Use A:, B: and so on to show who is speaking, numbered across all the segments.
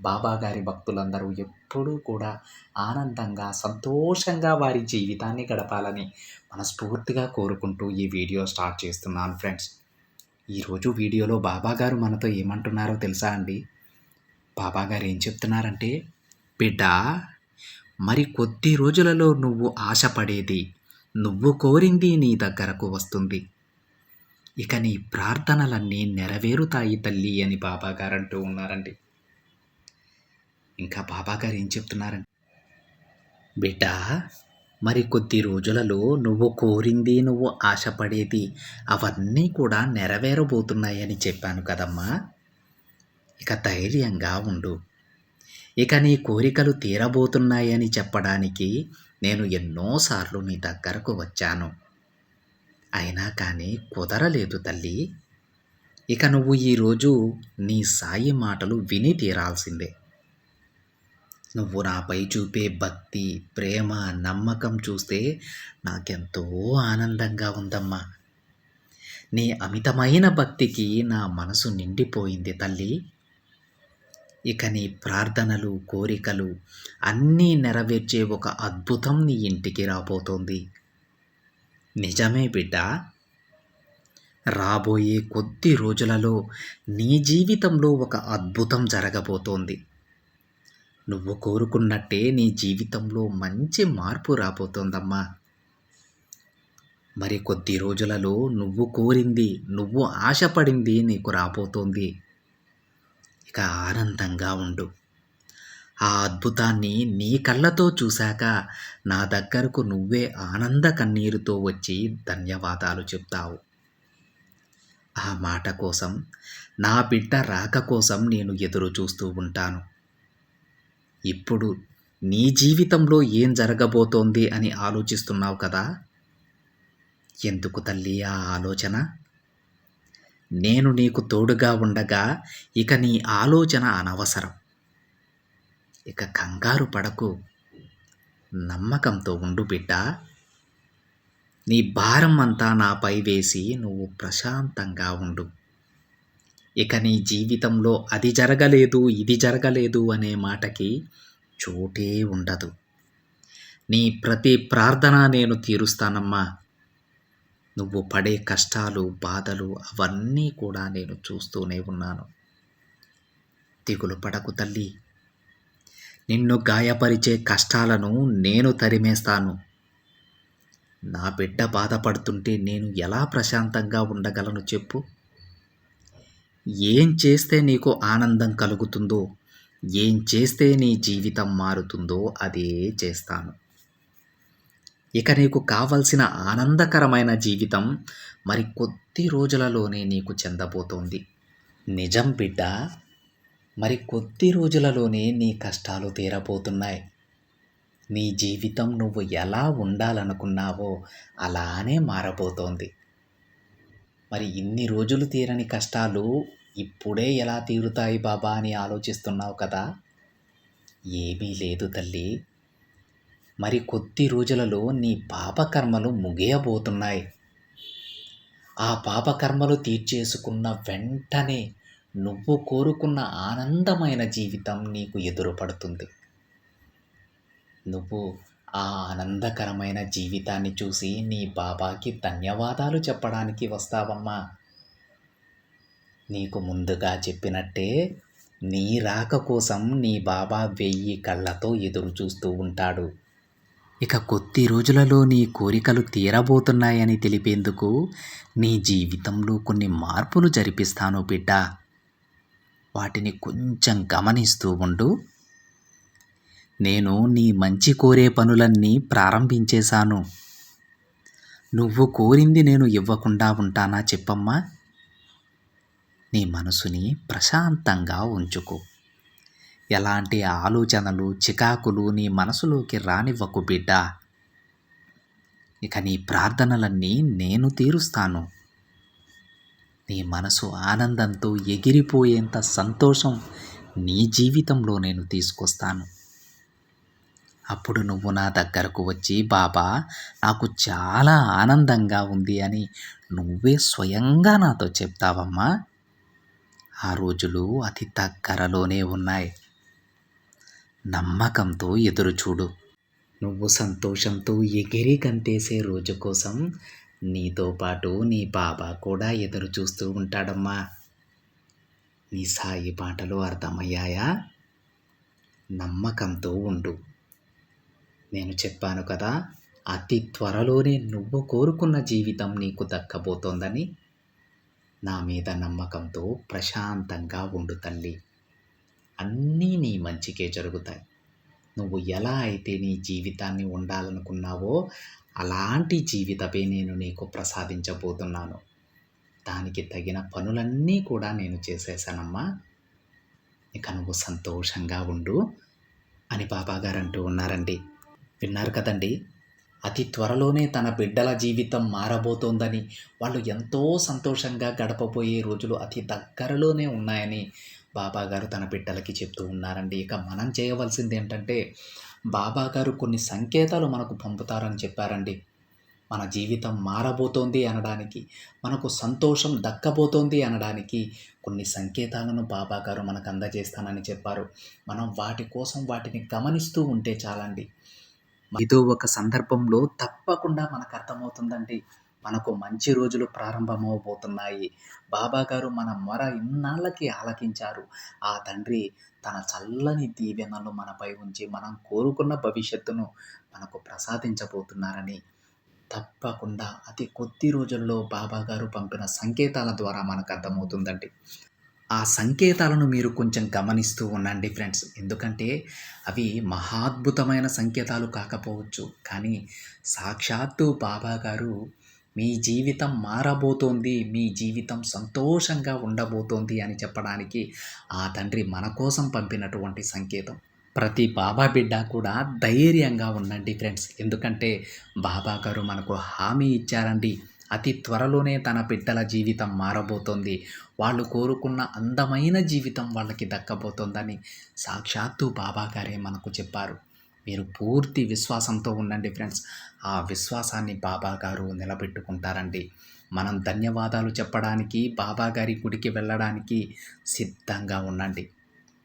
A: బాబాగారి భక్తులందరూ ఎప్పుడూ కూడా ఆనందంగా సంతోషంగా వారి జీవితాన్ని గడపాలని మనస్ఫూర్తిగా కోరుకుంటూ ఈ వీడియో స్టార్ట్ చేస్తున్నాను ఫ్రెండ్స్. ఈరోజు వీడియోలో బాబాగారు మనతో ఏమంటున్నారో తెలుసా అండి? బాబాగారు ఏం చెప్తున్నారంటే బిడ్డ మరి కొద్ది రోజులలో నువ్వు ఆశపడేది నువ్వు కోరింది నీ దగ్గరకు వస్తుంది. ఇక నీ ప్రార్థనలన్నీ నెరవేరుతాయి తల్లి అని బాబాగారు అంటూ ఉన్నారండి. ఇంకా బాబాగారు ఏం చెప్తున్నారని బిడ్డ మరి కొద్ది రోజులలో నువ్వు కోరింది నువ్వు ఆశపడేది అవన్నీ కూడా నెరవేరబోతున్నాయని చెప్పాను కదమ్మా. ఇక ధైర్యంగా ఉండు. ఇక నీ కోరికలు తీరబోతున్నాయని చెప్పడానికి నేను ఎన్నోసార్లు నీ దగ్గరకు వచ్చాను. అయినా కానీ కుదరలేదు తల్లి. ఇక నువ్వు ఈరోజు నీ సాయి మాటలు విని తీరాల్సిందే. నువ్వు నాపై చూపే భక్తి ప్రేమ నమ్మకం చూస్తే నాకెంతో ఆనందంగా ఉందమ్మా. నీ అమితమైన భక్తికి నా మనసు నిండిపోయింది తల్లి. ఇక నీ ప్రార్థనలు కోరికలు అన్నీ నెరవేర్చే ఒక అద్భుతం నీ ఇంటికి రాబోతోంది. నిజమే బిడ్డ. రాబోయే కొద్ది రోజులలో నీ జీవితంలో ఒక అద్భుతం జరగబోతోంది. నువ్వు కోరుకున్నట్టే నీ జీవితంలో మంచి మార్పు రాబోతోందమ్మా. మరి కొద్ది రోజులలో నువ్వు కోరింది నువ్వు ఆశపడింది నీకు రాబోతోంది. ఇక ఆనందంగా ఉండు. ఆ అద్భుతాన్ని నీ కళ్ళతో చూశాక నా దగ్గరకు నువ్వే ఆనంద కన్నీరుతో వచ్చి ధన్యవాదాలు చెప్తావు. ఆ మాట కోసం నా బిడ్డ రాక కోసం నేను ఎదురు చూస్తూ ఉంటాను. ఇప్పుడు నీ జీవితంలో ఏం జరగబోతోంది అని ఆలోచిస్తున్నావు కదా? ఎందుకు తల్లి ఆ ఆలోచన? నేను నీకు తోడుగా ఉండగా ఇక నీ ఆలోచన అనవసరం. ఇక కంగారు పడకు. నమ్మకంతో ఉండు బిడ్డ. నీ భారం అంతా నాపై వేసి నువ్వు ప్రశాంతంగా ఉండు. ఇక నీ జీవితంలో అది జరగలేదు ఇది జరగలేదు అనే మాటకి చోటే ఉండదు. నీ ప్రతి ప్రార్థన నేను తీరుస్తానమ్మా. నువ్వు పడే కష్టాలు బాధలు అవన్నీ కూడా నేను చూస్తూనే ఉన్నాను. దిగులు పడకు తల్లి. నిన్ను గాయపరిచే కష్టాలను నేను తరిమేస్తాను. నా బిడ్డ బాధపడుతుంటే నేను ఎలా ప్రశాంతంగా ఉండగలను చెప్పు. ఏం చేస్తే నీకు ఆనందం కలుగుతుందో ఏం చేస్తే నీ జీవితం మారుతుందో అదే చేస్తాను. ఇక నీకు కావలసిన ఆనందకరమైన జీవితం మరి కొద్ది రోజులలోనే నీకు చెందబోతోంది. నిజం బిడ్డ మరి కొద్ది రోజులలోనే నీ కష్టాలు తీరబోతున్నాయి. నీ జీవితం నువ్వు ఎలా ఉండాలనుకున్నావో అలానే మారబోతోంది. మరి ఇన్ని రోజులు తీరని కష్టాలు ఇప్పుడే ఎలా తీరుతాయి బాబా అని ఆలోచిస్తున్నావు కదా? ఏమీ లేదు తల్లి. మరి కొద్ది రోజులలో నీ పాపకర్మలు ముగియబోతున్నాయి. ఆ పాపకర్మలు తీర్చేసుకున్న వెంటనే నువ్వు కోరుకున్న ఆనందమైన జీవితం నీకు ఎదురుపడుతుంది. నువ్వు ఆ ఆనందకరమైన జీవితాన్ని చూసి నీ బాబాకి ధన్యవాదాలు చెప్పడానికి వస్తావమ్మా. నీకు ముందుగా చెప్పినట్టే నీ రాక కోసం నీ బాబా వెయ్యి కళ్ళతో ఎదురు చూస్తూ ఉంటాడు. ఇక కొద్ది రోజులలో నీ కోరికలు తీరబోతున్నాయని తెలిపేందుకు నీ జీవితంలో కొన్ని మార్పులు జరిపిస్తాను బిడ్డ. వాటిని కొంచెం గమనిస్తూ ఉండు. నేను నీ మంచి కోరే పనులన్నీ ప్రారంభించేశాను. నువ్వు కోరింది నేను ఇవ్వకుండా ఉంటానా చెప్పమ్మా? నీ మనసుని ప్రశాంతంగా ఉంచుకో. ఎలాంటి ఆలోచనలు చికాకులు నీ మనసులోకి రానివ్వకు బిడ్డ. ఇక నీ ప్రార్థనలన్నీ నేను తీరుస్తాను. నీ మనసు ఆనందంతో ఎగిరిపోయేంత సంతోషం నీ జీవితంలో నేను తీసుకొస్తాను. అప్పుడు నువ్వు నా దగ్గరకు వచ్చి బాబా నాకు చాలా ఆనందంగా ఉంది అని నువ్వే స్వయంగా నాతో చెప్తావమ్మా. ఆ రోజులు అతి దగ్గరలోనే ఉన్నాయి. నమ్మకంతో ఎదురుచూడు నువ్వు సంతోషంతో ఎగిరి కంటేసే రోజు కోసం నీతో పాటు నీ బాబా కూడా ఎదురు చూస్తూ ఉంటాడమ్మా. నీ సాయి పాటలు అర్థమయ్యాయా? నమ్మకంతో ఉండు. నేను చెప్పాను కదా అతి త్వరలోనే నువ్వు కోరుకున్న జీవితం నీకు దక్కబోతోందని. నా మీద నమ్మకంతో ప్రశాంతంగా ఉండు తల్లి. అన్నీ నీ మంచికే జరుగుతాయి. నువ్వు ఎలా అయితే నీ జీవితాన్ని ఉండాలనుకున్నావో అలాంటి జీవితమే నేను నీకు ప్రసాదించబోతున్నాను. దానికి తగిన పనులన్నీ కూడా నేను చేసేసానమ్మా. ఇక నువ్వు సంతోషంగా ఉండు అని బాబాగారు అంటూ ఉన్నారండి. విన్నారు కదండి? అతి త్వరలోనే తన బిడ్డల జీవితం మారబోతోందని వాళ్ళు ఎంతో సంతోషంగా గడపబోయే రోజులు అతి దగ్గరలోనే ఉన్నాయని బాబా గారు తన బిడ్డలకి చెప్తూ ఉన్నారండి. ఇక మనం చేయవలసింది ఏంటంటే బాబా గారు కొన్ని సంకేతాలు మనకు పంపుతారని చెప్పారండి. మన జీవితం మారబోతోంది అనడానికి మనకు సంతోషం దక్కబోతోంది అనడానికి కొన్ని సంకేతాలను బాబా గారు మనకు అందజేస్తానని చెప్పారు. మనం వాటి కోసం వాటిని గమనిస్తూ ఉంటే చాలండి. ఏదో ఒక సందర్భంలో తప్పకుండా మనకు అర్థమవుతుందండి మనకు మంచి రోజులు ప్రారంభమవబోతున్నాయి. బాబా గారు మన మొర ఇన్నాళ్ళకి ఆలకించారు. ఆ తండ్రి తన చల్లని దీవెనలు మనపై ఉంచి మనం కోరుకున్న భవిష్యత్తును మనకు ప్రసాదించబోతున్నారని తప్పకుండా అతి కొద్ది రోజుల్లో బాబా గారు పంపిన సంకేతాల ద్వారా మనకు అర్థమవుతుందండి. ఆ సంకేతాలను మీరు కొంచెం గమనిస్తూ ఉండండి ఫ్రెండ్స్. ఎందుకంటే అవి మహాద్భుతమైన సంకేతాలు కాకపోవచ్చు. కానీ సాక్షాత్తు బాబా గారు మీ జీవితం మారబోతోంది మీ జీవితం సంతోషంగా ఉండబోతోంది అని చెప్పడానికి ఆ తండ్రి మన కోసం పంపినటువంటి సంకేతం. ప్రతి బాబా బిడ్డ కూడా ధైర్యంగా ఉండండి ఫ్రెండ్స్. ఎందుకంటే బాబా గారు మనకు హామీ ఇచ్చారండి. అతి త్వరలోనే తన బిడ్డల జీవితం మారబోతోంది. వాళ్ళు కోరుకున్న అందమైన జీవితం వాళ్ళకి దక్కబోతోందని సాక్షాత్తు బాబాగారే మనకు చెప్పారు. మీరు పూర్తి విశ్వాసంతో ఉండండి ఫ్రెండ్స్. ఆ విశ్వాసాన్ని బాబాగారు నిలబెట్టుకుంటారండి. మనం ధన్యవాదాలు చెప్పడానికి బాబాగారి గుడికి వెళ్ళడానికి సిద్ధంగా ఉండండి.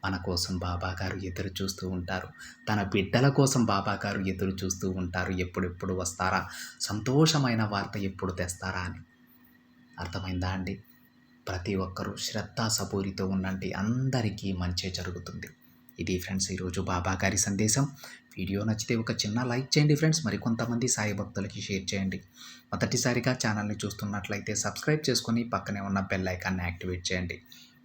A: మన కోసం బాబాగారు ఎదురు చూస్తూ ఉంటారు. తన బిడ్డల కోసం బాబా గారు ఎదురు చూస్తూ ఉంటారు. ఎప్పుడెప్పుడు వస్తారా? సంతోషమైన వార్త ఎప్పుడు తెస్తారా అని. అర్థమైందా అండి? ప్రతి ఒక్కరూ శ్రద్ధ సబూరితో ఉండండి. అందరికీ మంచి జరుగుతుంది. ఇది ఫ్రెండ్స్ ఈరోజు బాబా గారి సందేశం. వీడియో నచ్చితే ఒక చిన్న లైక్ చేయండి ఫ్రెండ్స్. మరికొంతమంది సాయి భక్తులకి షేర్ చేయండి. మొదటిసారిగా ఛానల్ని చూస్తున్నట్లయితే సబ్స్క్రైబ్ చేసుకొని పక్కనే ఉన్న బెల్ ఐకాన్ని యాక్టివేట్ చేయండి.